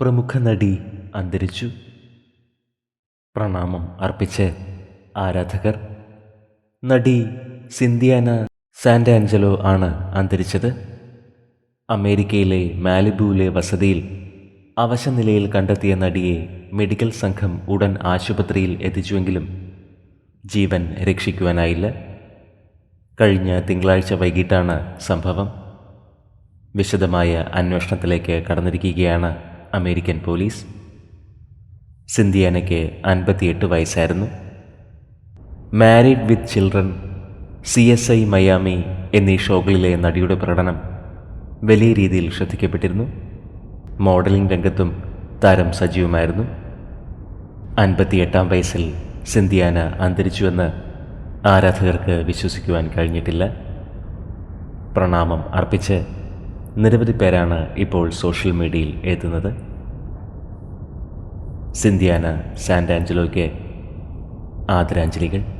പ്രമുഖ നടി അന്തരിച്ചു. പ്രണാമം അർപ്പിച്ച് ആരാധകർ. നടി സിന്ധിയാന സാന്റാഞ്ചലോ ആണ് അന്തരിച്ചത്. അമേരിക്കയിലെ മാലിബുവിലെ വസതിയിൽ അവശനിലയിൽ കണ്ടെത്തിയ നടിയെ മെഡിക്കൽ സംഘം ഉടൻ ആശുപത്രിയിൽ എത്തിച്ചുവെങ്കിലും ജീവൻ രക്ഷിക്കുവാനായില്ല. കഴിഞ്ഞ തിങ്കളാഴ്ച വൈകിട്ടാണ് സംഭവം. വിശദമായ അന്വേഷണത്തിലേക്ക് കടന്നിരിക്കുകയാണ് അമേരിക്കൻ പോലീസ്. സിന്ധിയാനയ്ക്ക് അൻപത്തിയെട്ട് വയസ്സായിരുന്നു. Married with children C S I Miami എന്നീ ഷോകളിലെ നടിയുടെ പ്രകടനം വലിയ രീതിയിൽ ശ്രദ്ധിക്കപ്പെട്ടിരുന്നു. മോഡലിംഗ് രംഗത്തും താരം സജീവമായിരുന്നു. അൻപത്തിയെട്ടാം വയസ്സിൽ സിന്ധിയാന അന്തരിച്ചുവെന്ന് ആരാധകർക്ക് വിശ്വസിക്കുവാൻ കഴിഞ്ഞിട്ടില്ല. പ്രണാമം അർപ്പിച്ച് നിരവധി പേരാണ് ഇപ്പോൾ സോഷ്യൽ മീഡിയയിൽ എത്തുന്നത്. സിന്ധ്യാന സാന്റാഞ്ചലോയ്ക്ക് ആദരാഞ്ജലികൾ.